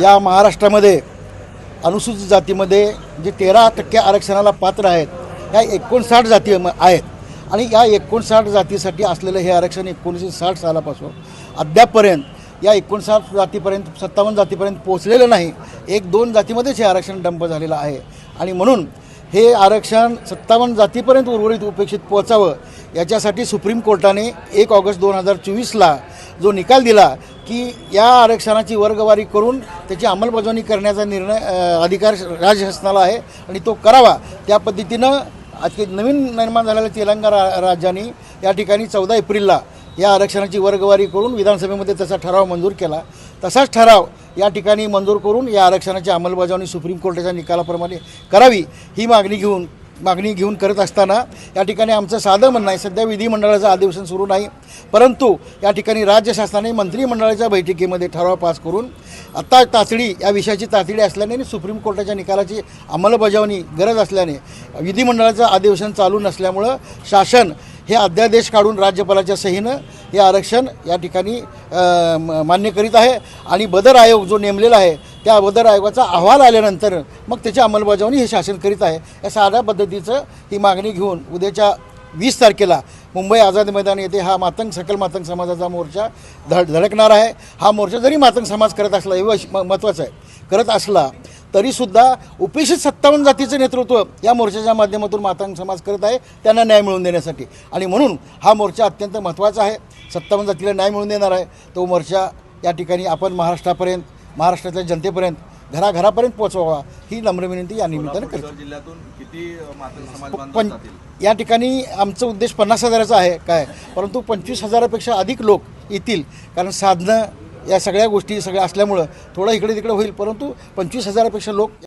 या महाराष्ट्रामध्ये अनुसूचित जातीमध्ये जे तेरा टक्के आरक्षणाला पात्र आहेत या एकोणसाठ जाती आहेत. आणि या एकोणसाठ जातीसाठी असलेलं हे आरक्षण एकोणीसशे साठ सालापासून अद्यापपर्यंत या एकोणसाठ जातीपर्यंत सत्तावन्न जातीपर्यंत पोहोचलेलं नाही. एक दोन जातीमध्येच हे आरक्षण डंप झालेलं आहे. आणि म्हणून हे आरक्षण सत्तावन्न जातीपर्यंत उर्वरित उपेक्षित पोहोचावं याच्यासाठी सुप्रीम कोर्टाने एक ऑगस्ट दोन हजार चोवीसला जो निकाल दिला की या आरक्षणाची वर्गवारी करून त्याची अंमलबजावणी करण्याचा निर्णय अधिकार राज्य शासनाला आहे आणि तो करावा. त्या पद्धतीनं आज ते नवीन निर्माण झालेल्या तेलंगणा रा राज्याने या ठिकाणी चौदा एप्रिलला या आरक्षणाची वर्गवारी करून विधानसभेमध्ये त्याचा ठराव मंजूर केला. तसाच ठराव या ठिकाणी मंजूर करून या आरक्षणाची अंमलबजावणी सुप्रीम कोर्टाच्या निकालाप्रमाणे करावी ही मागणी घेऊन मागणी घेऊन करत असताना या ठिकाणी आमचं साधं म्हणणं आहे सध्या विधिमंडळाचं अधिवेशन सुरू नाही परंतु या ठिकाणी राज्य शासनाने मंत्रिमंडळाच्या बैठकीमध्ये ठराव पास करून आत्ता तातडी या विषयाची तातडी असल्याने आणि सुप्रीम कोर्टाच्या निकालाची अंमलबजावणी गरज असल्याने विधिमंडळाचं अधिवेशन चालू नसल्यामुळं शासन हे अध्यादेश काढून राज्यपालाच्या सहीनं हे आरक्षण या ठिकाणी म- मान्य करीत आहे. आणि बदर आयोग जो नेमलेला आहे त्या बदर आयोगाचा अहवाल आल्यानंतर मग त्याची अंमलबजावणी हे शासन करीत आहे. या साध्या पद्धतीचं ही मागणी घेऊन उद्याच्या वीस तारखेला मुंबई आझाद मैदान येथे हा मातंग सकल मातंग समाजाचा मोर्चा धड धडकणार आहे. हा मोर्चा जरी मातंग समाज करत असला हे म- महत्त्वाचं आहे. करत असला तरीसुद्धा उपेक्षित सत्तावन्न जातीचं नेतृत्व या मोर्चाच्या माध्यमातून मातंग समाज करत आहे त्यांना न्याय मिळवून देण्यासाठी. आणि म्हणून हा मोर्चा अत्यंत महत्त्वाचा आहे. सत्तावन्न जातीला न्याय मिळवून देणार आहे. तो मोर्चा या ठिकाणी आपण महाराष्ट्रापर्यंत महाराष्ट्रातल्या जनतेपर्यंत घराघरापर्यंत पोहोचवावा ही नम्र विनंती या निमित्तानं करतो. पण या ठिकाणी आमचं उद्देश पन्नास हजाराचा आहे काय? परंतु पंचवीस हजारापेक्षा अधिक लोक येतील. कारण साधनं या सगळ्या गोष्टी सगळ्या असल्यामुळं थोडं इकडे तिकडे होईल परंतु पंचवीस हजारापेक्षा लोक